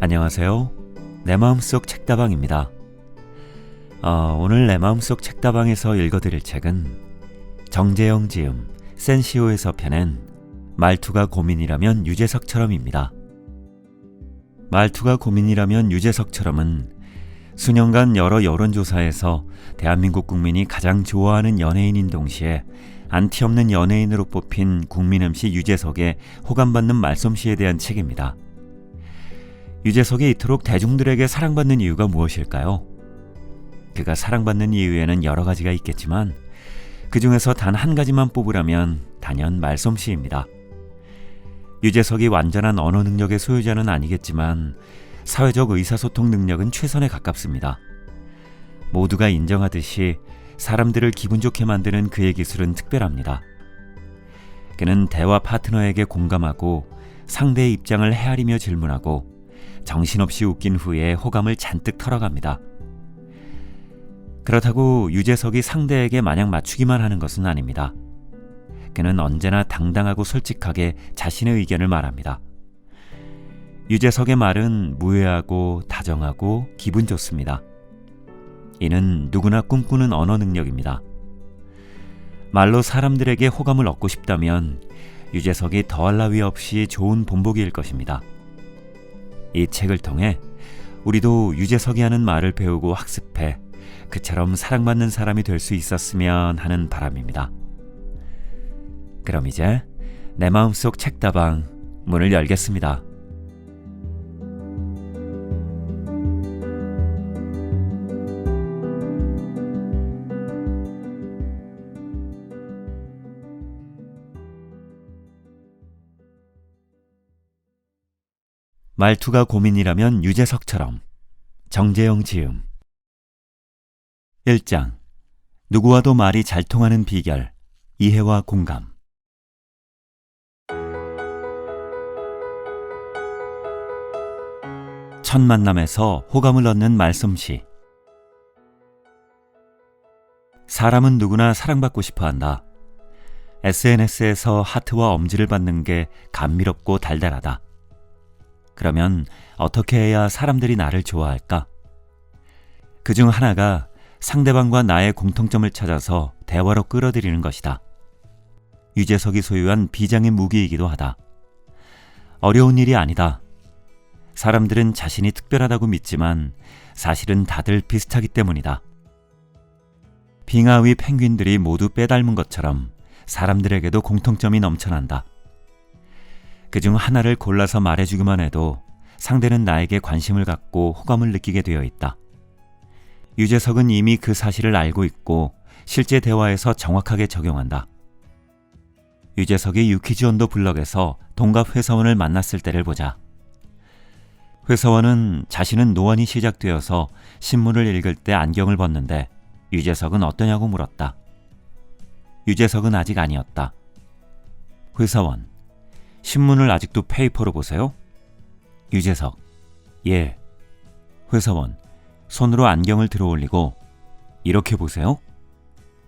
안녕하세요. 내 마음속 책다방입니다. 어, 오늘 내 마음속 책다방에서 읽어드릴 책은 정재영 지음 센시오에서 펴낸 말투가 고민이라면 유재석처럼입니다. 말투가 고민이라면 유재석처럼은 수년간 여러 여론조사에서 대한민국 국민이 가장 좋아하는 연예인인 동시에 안티 없는 연예인으로 뽑힌 국민 MC 유재석의 호감받는 말솜씨에 대한 책입니다. 유재석이 이토록 대중들에게 사랑받는 이유가 무엇일까요? 그가 사랑받는 이유에는 여러 가지가 있겠지만 그 중에서 단 한 가지만 뽑으라면 단연 말솜씨입니다. 유재석이 완전한 언어 능력의 소유자는 아니겠지만 사회적 의사소통 능력은 최선에 가깝습니다. 모두가 인정하듯이 사람들을 기분 좋게 만드는 그의 기술은 특별합니다. 그는 대화 파트너에게 공감하고 상대의 입장을 헤아리며 질문하고 정신없이 웃긴 후에 호감을 잔뜩 털어갑니다. 그렇다고 유재석이 상대에게 마냥 맞추기만 하는 것은 아닙니다. 그는 언제나 당당하고 솔직하게 자신의 의견을 말합니다. 유재석의 말은 무해하고 다정하고 기분 좋습니다. 이는 누구나 꿈꾸는 언어 능력입니다. 말로 사람들에게 호감을 얻고 싶다면 유재석이 더할 나위 없이 좋은 본보기일 것입니다. 이 책을 통해 우리도 유재석이 하는 말을 배우고 학습해 그처럼 사랑받는 사람이 될 수 있었으면 하는 바람입니다. 그럼 이제 내 마음속 책다방 문을 열겠습니다. 말투가 고민이라면 유재석처럼. 정재영 지음. 1장. 누구와도 말이 잘 통하는 비결. 이해와 공감. 첫 만남에서 호감을 얻는 말솜씨. 사람은 누구나 사랑받고 싶어 한다. SNS에서 하트와 엄지를 받는 게 감미롭고 달달하다. 그러면 어떻게 해야 사람들이 나를 좋아할까? 그 중 하나가 상대방과 나의 공통점을 찾아서 대화로 끌어들이는 것이다. 유재석이 소유한 비장의 무기이기도 하다. 어려운 일이 아니다. 사람들은 자신이 특별하다고 믿지만 사실은 다들 비슷하기 때문이다. 빙하위 펭귄들이 모두 빼닮은 것처럼 사람들에게도 공통점이 넘쳐난다. 그 중 하나를 골라서 말해주기만 해도 상대는 나에게 관심을 갖고 호감을 느끼게 되어 있다. 유재석은 이미 그 사실을 알고 있고 실제 대화에서 정확하게 적용한다. 유재석이 유키즈온도 블럭에서 동갑 회사원을 만났을 때를 보자. 회사원은 자신은 노안이 시작되어서 신문을 읽을 때 안경을 벗는데 유재석은 어떠냐고 물었다. 유재석은 아직 아니었다. 회사원, 신문을 아직도 페이퍼로 보세요? 유재석, 예. 회사원, 손으로 안경을 들어 올리고, 이렇게 보세요?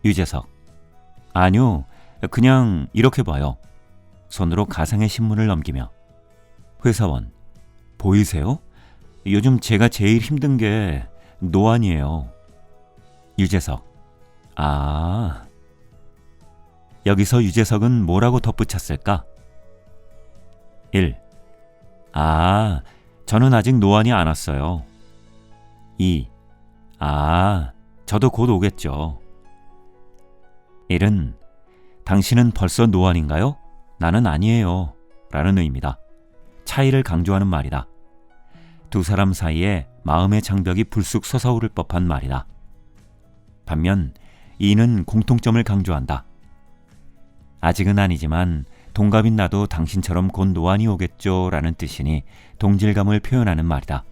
유재석, 아니요. 그냥 이렇게 봐요. 손으로 가상의 신문을 넘기며. 회사원, 보이세요? 요즘 제가 제일 힘든 게 노안이에요. 유재석, 아. 여기서 유재석은 뭐라고 덧붙였을까? 1. 아, 저는 아직 노안이 안 왔어요. 2. 아, 저도 곧 오겠죠. 1은 당신은 벌써 노안인가요? 나는 아니에요. 라는 의미다. 차이를 강조하는 말이다. 두 사람 사이에 마음의 장벽이 불쑥 솟아오를 법한 말이다. 반면 2는 공통점을 강조한다. 아직은 아니지만 동갑인 나도 당신처럼 곧 노안이 오겠죠 라는 뜻이니 동질감을 표현하는 말이다.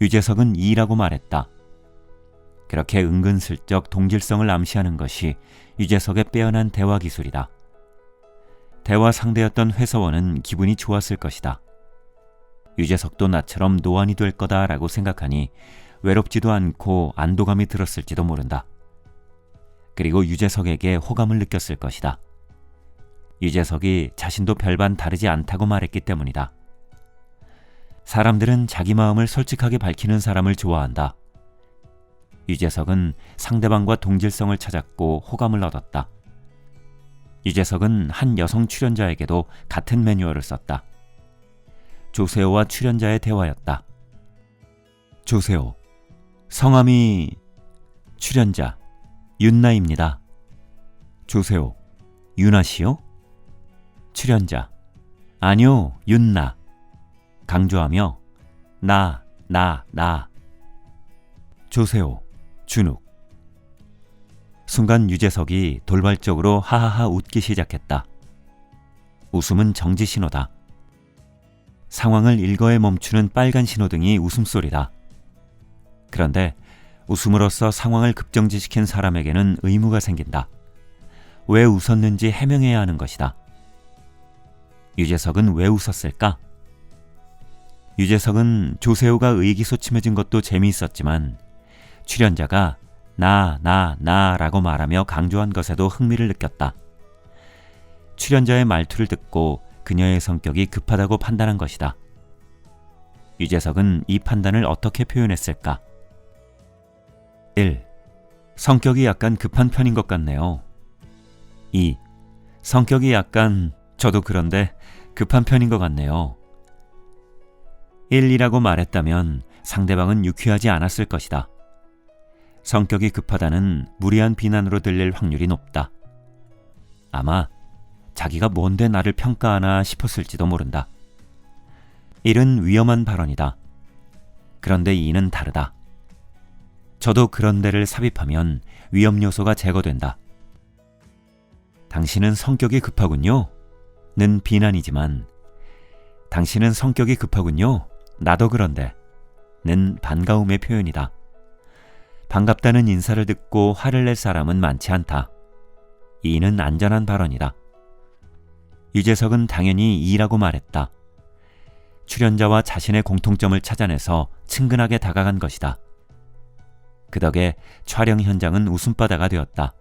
유재석은 이라고 말했다. 그렇게 은근슬쩍 동질성을 암시하는 것이 유재석의 빼어난 대화 기술이다. 대화 상대였던 회사원은 기분이 좋았을 것이다. 유재석도 나처럼 노안이 될 거다라고 생각하니 외롭지도 않고 안도감이 들었을지도 모른다. 그리고 유재석에게 호감을 느꼈을 것이다. 유재석이 자신도 별반 다르지 않다고 말했기 때문이다. 사람들은 자기 마음을 솔직하게 밝히는 사람을 좋아한다. 유재석은 상대방과 동질성을 찾았고 호감을 얻었다. 유재석은 한 여성 출연자에게도 같은 매뉴얼을 썼다. 조세호와 출연자의 대화였다. 조세호, 성함이 출연자 윤나입니다. 조세호, 윤아 씨요? 출연자, 아니요, 윤나. 강조하며 나, 나, 나. 조세호, 준욱. 순간 유재석이 돌발적으로 하하하 웃기 시작했다. 웃음은 정지 신호다. 상황을 일거에 멈추는 빨간 신호등이 웃음소리다. 그런데 웃음으로써 상황을 급정지시킨 사람에게는 의무가 생긴다. 왜 웃었는지 해명해야 하는 것이다. 유재석은 왜 웃었을까? 유재석은 조세호가 의기소침해진 것도 재미있었지만 출연자가 나, 나, 나라고 말하며 강조한 것에도 흥미를 느꼈다. 출연자의 말투를 듣고 그녀의 성격이 급하다고 판단한 것이다. 유재석은 이 판단을 어떻게 표현했을까? 1. 성격이 약간 급한 편인 것 같네요. 2. 성격이 약간 저도 그런데 급한 편인 것 같네요. 1이라고 말했다면 상대방은 유쾌하지 않았을 것이다. 성격이 급하다는 무리한 비난으로 들릴 확률이 높다. 아마 자기가 뭔데 나를 평가하나 싶었을지도 모른다. 1은 위험한 발언이다. 그런데 2는 다르다. 저도 그런 데를 삽입하면 위험 요소가 제거된다. 당신은 성격이 급하군요. 는 비난이지만 당신은 성격이 급하군요. 나도 그런데 는 반가움의 표현이다. 반갑다는 인사를 듣고 화를 낼 사람은 많지 않다. 이는 안전한 발언이다. 유재석은 당연히 이라고 말했다. 출연자와 자신의 공통점을 찾아내서 친근하게 다가간 것이다. 그 덕에 촬영 현장은 웃음바다가 되었다.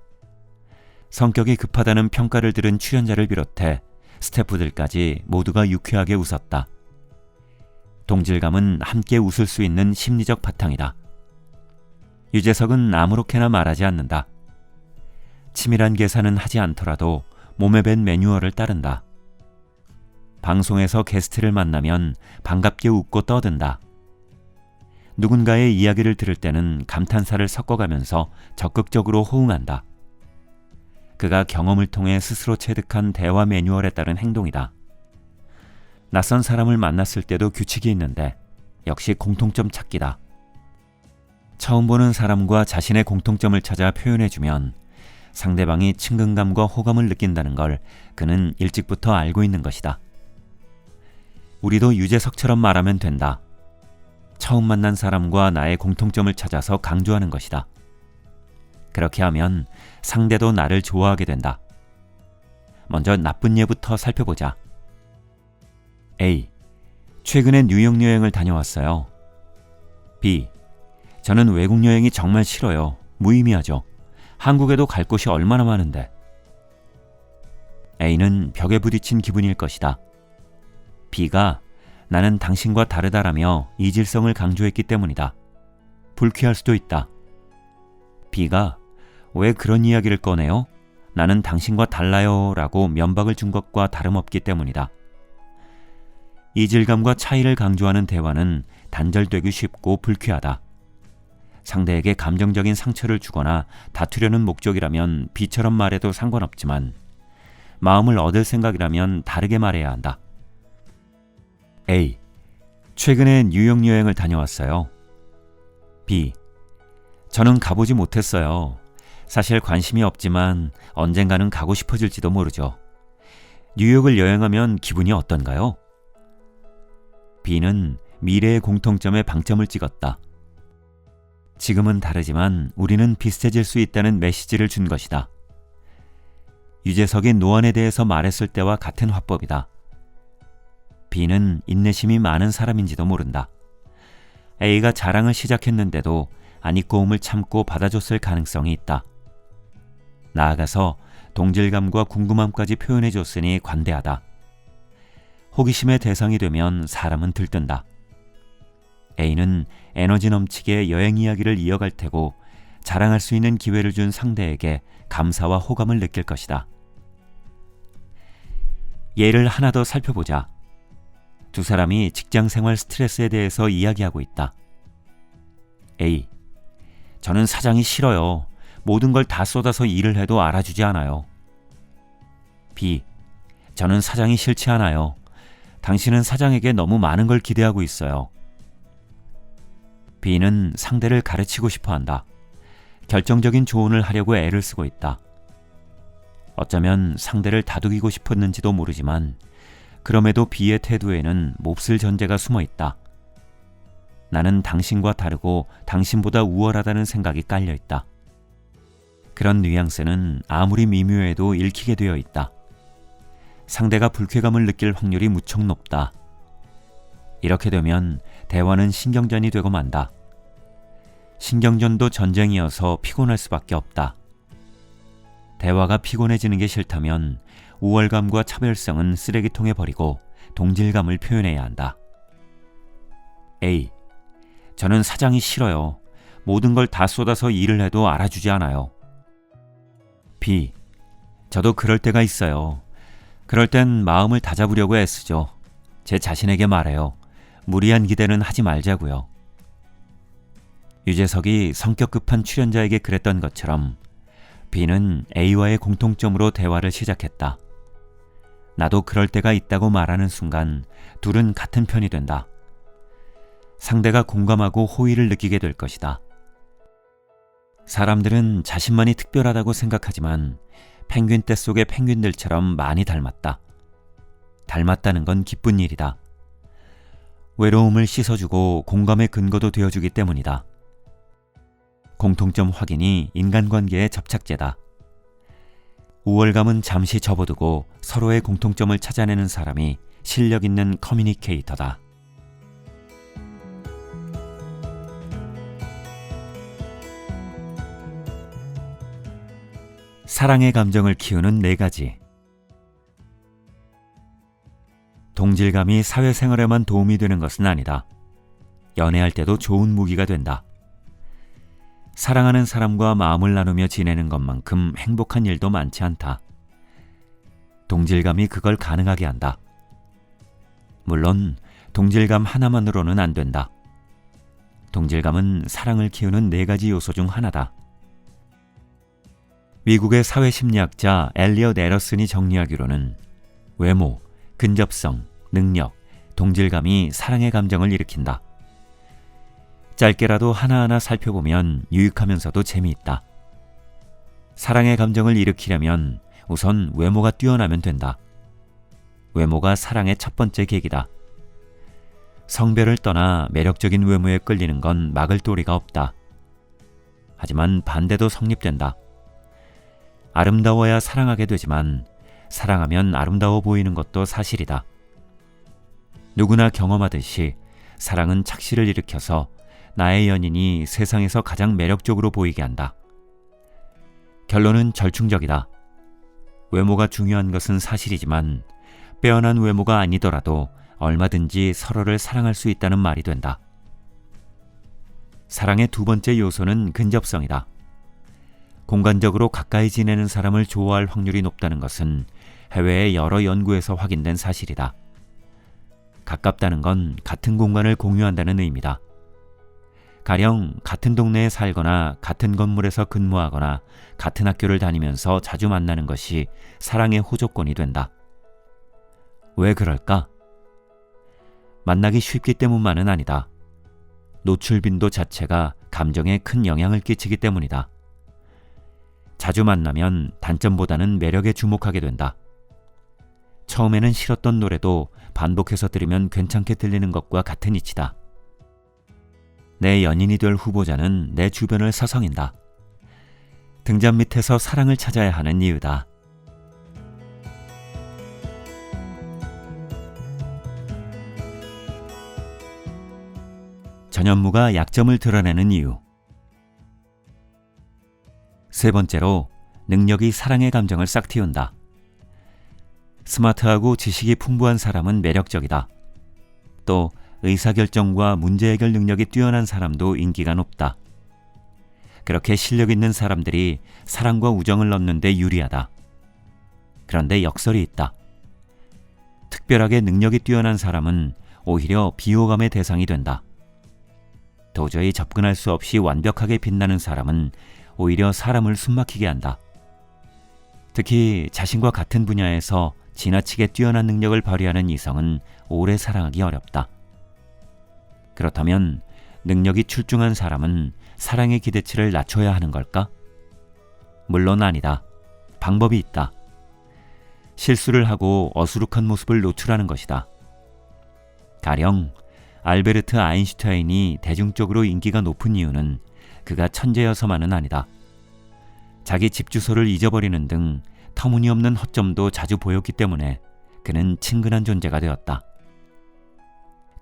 성격이 급하다는 평가를 들은 출연자를 비롯해 스태프들까지 모두가 유쾌하게 웃었다. 동질감은 함께 웃을 수 있는 심리적 바탕이다. 유재석은 아무렇게나 말하지 않는다. 치밀한 계산은 하지 않더라도 몸에 밴 매뉴얼을 따른다. 방송에서 게스트를 만나면 반갑게 웃고 떠든다. 누군가의 이야기를 들을 때는 감탄사를 섞어가면서 적극적으로 호응한다. 그가 경험을 통해 스스로 체득한 대화 매뉴얼에 따른 행동이다. 낯선 사람을 만났을 때도 규칙이 있는데 역시 공통점 찾기다. 처음 보는 사람과 자신의 공통점을 찾아 표현해주면 상대방이 친근감과 호감을 느낀다는 걸 그는 일찍부터 알고 있는 것이다. 우리도 유재석처럼 말하면 된다. 처음 만난 사람과 나의 공통점을 찾아서 강조하는 것이다. 그렇게 하면 상대도 나를 좋아하게 된다. 먼저 나쁜 예부터 살펴보자. A. 최근에 뉴욕 여행을 다녀왔어요. B. 저는 외국 여행이 정말 싫어요. 무의미하죠. 한국에도 갈 곳이 얼마나 많은데. A는 벽에 부딪힌 기분일 것이다. B가 나는 당신과 다르다라며 이질성을 강조했기 때문이다. 불쾌할 수도 있다. B가 왜 그런 이야기를 꺼내요? 나는 당신과 달라요 라고 면박을 준 것과 다름없기 때문이다. 이질감과 차이를 강조하는 대화는 단절되기 쉽고 불쾌하다. 상대에게 감정적인 상처를 주거나 다투려는 목적이라면 B처럼 말해도 상관없지만 마음을 얻을 생각이라면 다르게 말해야 한다. A. 최근에 뉴욕 여행을 다녀왔어요. B. 저는 가보지 못했어요. 사실 관심이 없지만 언젠가는 가고 싶어질지도 모르죠. 뉴욕을 여행하면 기분이 어떤가요? B는 미래의 공통점에 방점을 찍었다. 지금은 다르지만 우리는 비슷해질 수 있다는 메시지를 준 것이다. 유재석이 노안에 대해서 말했을 때와 같은 화법이다. B는 인내심이 많은 사람인지도 모른다. A가 자랑을 시작했는데도 안입고음을 참고 받아줬을 가능성이 있다. 나아가서 동질감과 궁금함까지 표현해줬으니 관대하다. 호기심의 대상이 되면 사람은 들뜬다. A는 에너지 넘치게 여행 이야기를 이어갈 테고 자랑할 수 있는 기회를 준 상대에게 감사와 호감을 느낄 것이다. 예를 하나 더 살펴보자. 두 사람이 직장 생활 스트레스에 대해서 이야기하고 있다. A. 저는 사장이 싫어요. 모든 걸 다 쏟아서 일을 해도 알아주지 않아요. B. 저는 사장이 싫지 않아요. 당신은 사장에게 너무 많은 걸 기대하고 있어요. B는 상대를 가르치고 싶어 한다. 결정적인 조언을 하려고 애를 쓰고 있다. 어쩌면 상대를 다독이고 싶었는지도 모르지만 그럼에도 B의 태도에는 몹쓸 전제가 숨어 있다. 나는 당신과 다르고 당신보다 우월하다는 생각이 깔려 있다. 그런 뉘앙스는 아무리 미묘해도 읽히게 되어 있다. 상대가 불쾌감을 느낄 확률이 무척 높다. 이렇게 되면 대화는 신경전이 되고 만다. 신경전도 전쟁이어서 피곤할 수밖에 없다. 대화가 피곤해지는 게 싫다면 우월감과 차별성은 쓰레기통에 버리고 동질감을 표현해야 한다. A. 저는 사장이 싫어요. 모든 걸 다 쏟아서 일을 해도 알아주지 않아요. B. 저도 그럴 때가 있어요. 그럴 땐 마음을 다잡으려고 애쓰죠. 제 자신에게 말해요. 무리한 기대는 하지 말자고요. 유재석이 성격 급한 출연자에게 그랬던 것처럼 B는 A와의 공통점으로 대화를 시작했다. 나도 그럴 때가 있다고 말하는 순간 둘은 같은 편이 된다. 상대가 공감하고 호의를 느끼게 될 것이다. 사람들은 자신만이 특별하다고 생각하지만 펭귄 떼 속의 펭귄들처럼 많이 닮았다. 닮았다는 건 기쁜 일이다. 외로움을 씻어주고 공감의 근거도 되어주기 때문이다. 공통점 확인이 인간관계의 접착제다. 우월감은 잠시 접어두고 서로의 공통점을 찾아내는 사람이 실력 있는 커뮤니케이터다. 사랑의 감정을 키우는 네 가지. 동질감이 사회생활에만 도움이 되는 것은 아니다. 연애할 때도 좋은 무기가 된다. 사랑하는 사람과 마음을 나누며 지내는 것만큼 행복한 일도 많지 않다. 동질감이 그걸 가능하게 한다. 물론 동질감 하나만으로는 안 된다. 동질감은 사랑을 키우는 네 가지 요소 중 하나다. 미국의 사회심리학자 엘리엇 에러슨이 정리하기로는 외모, 근접성, 능력, 동질감이 사랑의 감정을 일으킨다. 짧게라도 하나하나 살펴보면 유익하면서도 재미있다. 사랑의 감정을 일으키려면 우선 외모가 뛰어나면 된다. 외모가 사랑의 첫 번째 계기다. 성별을 떠나 매력적인 외모에 끌리는 건 막을 도리가 없다. 하지만 반대도 성립된다. 아름다워야 사랑하게 되지만 사랑하면 아름다워 보이는 것도 사실이다. 누구나 경험하듯이 사랑은 착시를 일으켜서 나의 연인이 세상에서 가장 매력적으로 보이게 한다. 결론은 절충적이다. 외모가 중요한 것은 사실이지만 빼어난 외모가 아니더라도 얼마든지 서로를 사랑할 수 있다는 말이 된다. 사랑의 두 번째 요소는 근접성이다. 공간적으로 가까이 지내는 사람을 좋아할 확률이 높다는 것은 해외의 여러 연구에서 확인된 사실이다. 가깝다는 건 같은 공간을 공유한다는 의미다. 가령 같은 동네에 살거나 같은 건물에서 근무하거나 같은 학교를 다니면서 자주 만나는 것이 사랑의 호조건이 된다. 왜 그럴까? 만나기 쉽기 때문만은 아니다. 노출 빈도 자체가 감정에 큰 영향을 끼치기 때문이다. 자주 만나면 단점보다는 매력에 주목하게 된다. 처음에는 싫었던 노래도 반복해서 들으면 괜찮게 들리는 것과 같은 이치다. 내 연인이 될 후보자는 내 주변을 서성인다. 등잔 밑에서 사랑을 찾아야 하는 이유다. 전현무가 약점을 드러내는 이유. 세 번째로 능력이 사랑의 감정을 싹 틔운다. 스마트하고 지식이 풍부한 사람은 매력적이다. 또 의사결정과 문제 해결 능력이 뛰어난 사람도 인기가 높다. 그렇게 실력 있는 사람들이 사랑과 우정을 얻는데 유리하다. 그런데 역설이 있다. 특별하게 능력이 뛰어난 사람은 오히려 비호감의 대상이 된다. 도저히 접근할 수 없이 완벽하게 빛나는 사람은 오히려 사람을 숨막히게 한다. 특히 자신과 같은 분야에서 지나치게 뛰어난 능력을 발휘하는 이성은 오래 사랑하기 어렵다. 그렇다면 능력이 출중한 사람은 사랑의 기대치를 낮춰야 하는 걸까? 물론 아니다. 방법이 있다. 실수를 하고 어수룩한 모습을 노출하는 것이다. 가령 알베르트 아인슈타인이 대중적으로 인기가 높은 이유는 그가 천재여서만은 아니다. 자기 집 주소를 잊어버리는 등 터무니없는 허점도 자주 보였기 때문에 그는 친근한 존재가 되었다.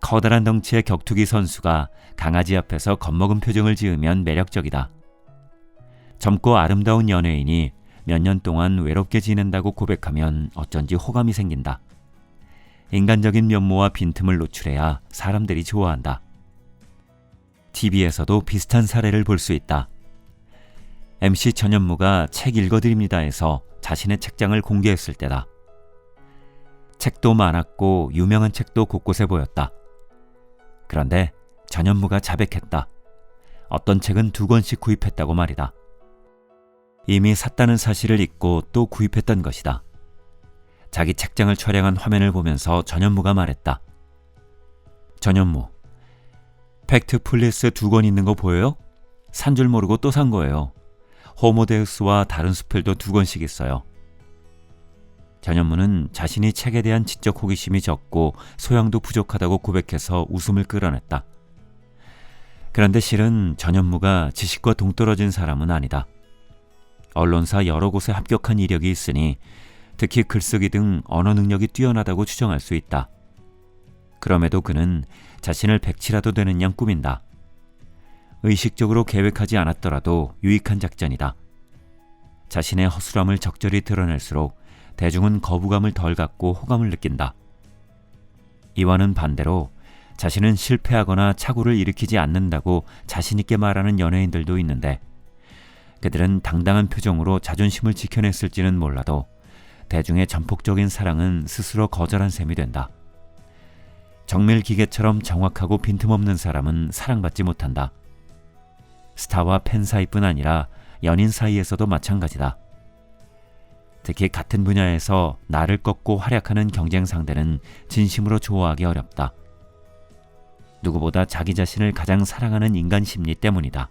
커다란 덩치의 격투기 선수가 강아지 앞에서 겁먹은 표정을 지으면 매력적이다. 젊고 아름다운 연예인이 몇 년 동안 외롭게 지낸다고 고백하면 어쩐지 호감이 생긴다. 인간적인 면모와 빈틈을 노출해야 사람들이 좋아한다. TV에서도 비슷한 사례를 볼 수 있다. MC 전현무가 책 읽어드립니다에서 자신의 책장을 공개했을 때다. 책도 많았고 유명한 책도 곳곳에 보였다. 그런데 전현무가 자백했다. 어떤 책은 두 권씩 구입했다고 말이다. 이미 샀다는 사실을 잊고 또 구입했던 것이다. 자기 책장을 촬영한 화면을 보면서 전현무가 말했다. 전현무, 팩트 플리스 두 권 있는 거 보여요? 산 줄 모르고 또 산 거예요. 호모데우스와 다른 수필도 두 권씩 있어요. 전현무는 자신이 책에 대한 지적 호기심이 적고 소양도 부족하다고 고백해서 웃음을 끌어냈다. 그런데 실은 전현무가 지식과 동떨어진 사람은 아니다. 언론사 여러 곳에 합격한 이력이 있으니 특히 글쓰기 등 언어 능력이 뛰어나다고 추정할 수 있다. 그럼에도 그는 자신을 백치라도 되는 양 꾸민다. 의식적으로 계획하지 않았더라도 유익한 작전이다. 자신의 허술함을 적절히 드러낼수록 대중은 거부감을 덜 갖고 호감을 느낀다. 이와는 반대로 자신은 실패하거나 착오를 일으키지 않는다고 자신있게 말하는 연예인들도 있는데 그들은 당당한 표정으로 자존심을 지켜냈을지는 몰라도 대중의 전폭적인 사랑은 스스로 거절한 셈이 된다. 정밀 기계처럼 정확하고 빈틈없는 사람은 사랑받지 못한다. 스타와 팬 사이뿐 아니라 연인 사이에서도 마찬가지다. 특히 같은 분야에서 나를 꺾고 활약하는 경쟁 상대는 진심으로 좋아하기 어렵다. 누구보다 자기 자신을 가장 사랑하는 인간 심리 때문이다.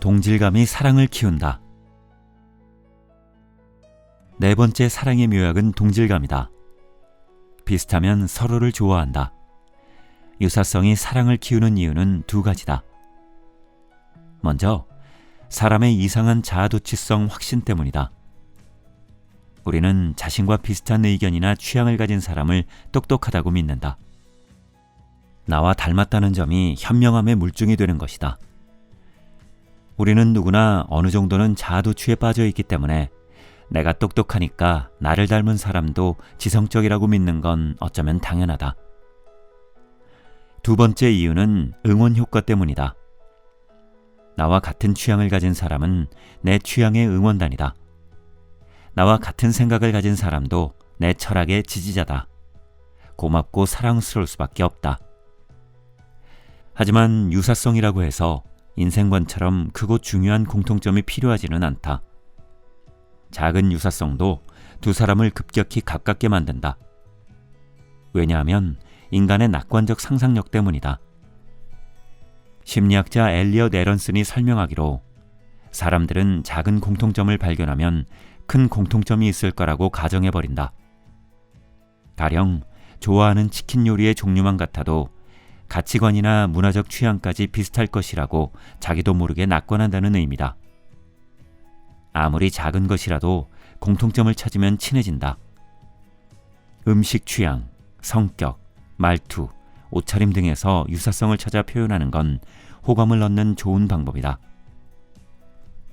동질감이 사랑을 키운다. 네 번째 사랑의 묘약은 동질감이다. 비슷하면 서로를 좋아한다. 유사성이 사랑을 키우는 이유는 두 가지다. 먼저, 사람의 이상한 자아도취성 확신 때문이다. 우리는 자신과 비슷한 의견이나 취향을 가진 사람을 똑똑하다고 믿는다. 나와 닮았다는 점이 현명함의 물증이 되는 것이다. 우리는 누구나 어느 정도는 자아도취에 빠져 있기 때문에 내가 똑똑하니까 나를 닮은 사람도 지성적이라고 믿는 건 어쩌면 당연하다. 두 번째 이유는 응원 효과 때문이다. 나와 같은 취향을 가진 사람은 내 취향의 응원단이다. 나와 같은 생각을 가진 사람도 내 철학의 지지자다. 고맙고 사랑스러울 수밖에 없다. 하지만 유사성이라고 해서 인생관처럼 크고 중요한 공통점이 필요하지는 않다. 작은 유사성도 두 사람을 급격히 가깝게 만든다. 왜냐하면 인간의 낙관적 상상력 때문이다. 심리학자 엘리엇 에런슨이 설명하기로 사람들은 작은 공통점을 발견하면 큰 공통점이 있을 거라고 가정해버린다. 가령 좋아하는 치킨 요리의 종류만 같아도 가치관이나 문화적 취향까지 비슷할 것이라고 자기도 모르게 낙관한다는 의미다. 아무리 작은 것이라도 공통점을 찾으면 친해진다. 음식 취향, 성격, 말투, 옷차림 등에서 유사성을 찾아 표현하는 건 호감을 얻는 좋은 방법이다.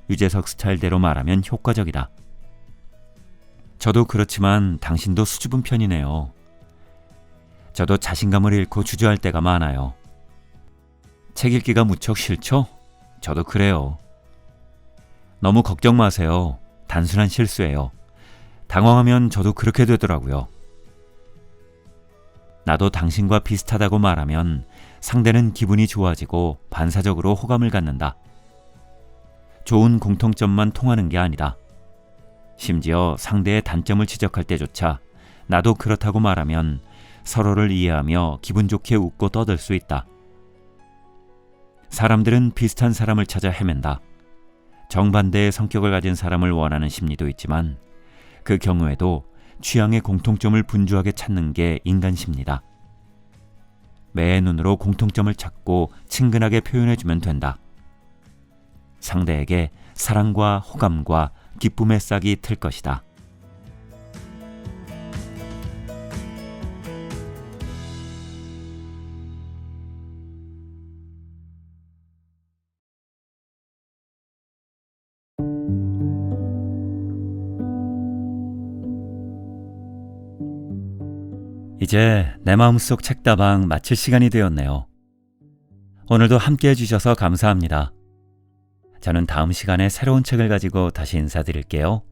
유재석 스타일대로 말하면 효과적이다. 저도 그렇지만 당신도 수줍은 편이네요. 저도 자신감을 잃고 주저할 때가 많아요. 책 읽기가 무척 싫죠? 저도 그래요. 너무 걱정 마세요. 단순한 실수예요. 당황하면 저도 그렇게 되더라고요. 나도 당신과 비슷하다고 말하면 상대는 기분이 좋아지고 반사적으로 호감을 갖는다. 좋은 공통점만 통하는 게 아니다. 심지어 상대의 단점을 지적할 때조차 나도 그렇다고 말하면 서로를 이해하며 기분 좋게 웃고 떠들 수 있다. 사람들은 비슷한 사람을 찾아 헤맨다. 정반대의 성격을 가진 사람을 원하는 심리도 있지만 그 경우에도 취향의 공통점을 분주하게 찾는 게 인간 심리다. 매의 눈으로 공통점을 찾고 친근하게 표현해주면 된다. 상대에게 사랑과 호감과 기쁨의 싹이 틀 것이다. 이제 내 마음속 책다방 마칠 시간이 되었네요. 오늘도 함께 해주셔서 감사합니다. 저는 다음 시간에 새로운 책을 가지고 다시 인사드릴게요.